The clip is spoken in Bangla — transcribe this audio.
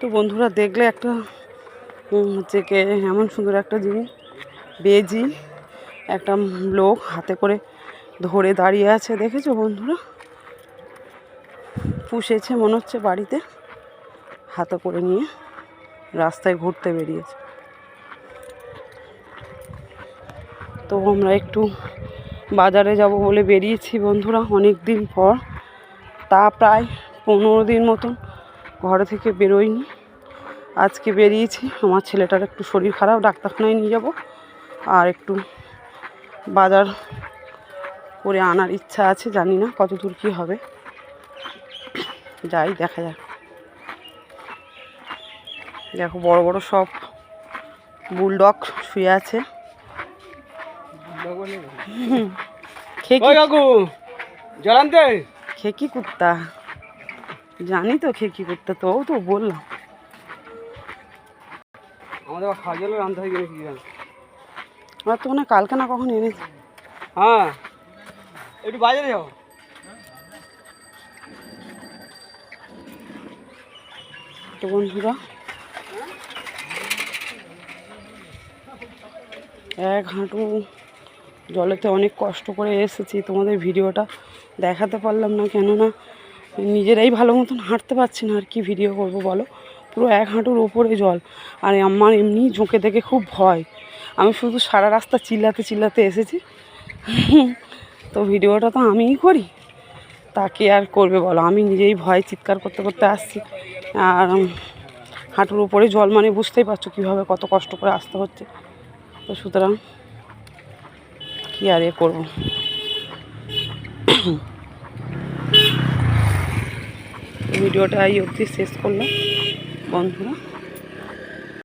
তো বন্ধুরা দেখলে একটা হচ্ছে কে, এমন সুন্দর একটা জিনিস। বেজি, একটা লোক হাতে করে ধরে দাঁড়িয়ে আছে, দেখেছ বন্ধুরা? পুষেছে, মনে হচ্ছে বাড়িতে। হাতে করে নিয়ে রাস্তায় ঘুরতে বেরিয়েছে। তো আমরা একটু বাজারে যাব বলে বেরিয়েছি বন্ধুরা অনেক দিন পর। তা প্রায় পনেরো দিন মতন ঘরে থেকে বেরোইনি আজকে বেরিয়েছি আমার ছেলেটার একটু শরীর খারাপ ডাক্তারখানায় নিয়ে যাব। আর একটু বাজার করে আনার ইচ্ছা আছে জানি না কত দূর কী হবে। যাই দেখা যাক। দেখো বড় বড় সব বুলডগ শুয়ে আছে। খেকি খেকি কুত্তা। জানি তো খেকি কুত্তা তো তো বললাম। আমাদের খাওয়া আনতে হয় কি জানি? আমার তো মনে কালকে না কখন এনেছে। হ্যাঁ একটু বাজারে যাও। তো বন্ধুরা এক হাঁটু জলেতে অনেক কষ্ট করে এসেছি তোমাদের ভিডিওটা দেখাতে পারলাম না কেননা নিজেরাই ভালো মতন হাঁটতে পারছি না আর কি ভিডিও করব বলো? পুরো এক হাঁটুর ওপরে জল। আর আমার এমনি ঝোঁকে দেখে খুব ভয়। আমি শুধু সারা রাস্তা চিল্লাতে চিল্লাতে এসেছি। তো ভিডিওটা তো আমিই করি। তাকে আর করবে বলো? আমি নিজেই ভয় চিৎকার করতে করতে আসছি। আর হাঁটুর উপরে জল মানে বুঝতেই পারছ কীভাবে কত কষ্ট করে আসতে হচ্ছে। তো সুতরাং কী আর এ করব? ভিডিওটা এই অবধি শেষ করলাম। বন্ধুরা